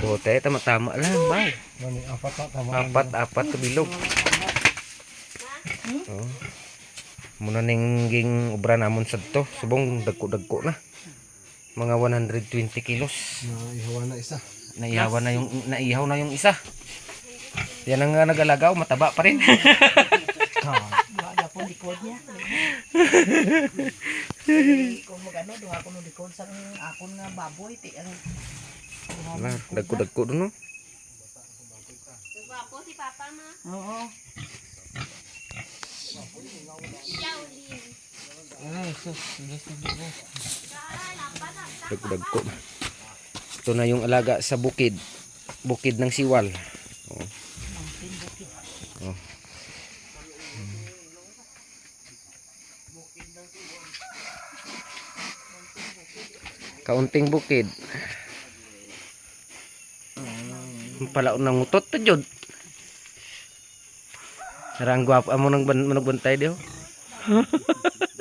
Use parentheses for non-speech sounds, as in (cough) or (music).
Kote, tama-tama lang, bay. Mani, apat na tama. Apat, apat ka bilog. Oh. Muna ning ging obra namon sa to. Subong dagko-dagko na. Mga 120 kilos. Na ihawa na isa. Naihawa na yung naihaw na yung isa. Yan ang nga nagalagaw, mataba pa rin. Wala po likod niya. (laughs) Kung magano, duha ko no likod sa akon nga baboy. Ti, ang, Wala, dagko-dagko doon no. Gwapo si Papa ma. Oo. Shaolin. Dagko-dagko. Ito na yung alaga sa bukid. Bukid ng siwal. Oh. Oh. Kaunting bukid. Pala unang ngutot to jud. Sarang gwapo amo nang ban manugbantay dio. (laughs)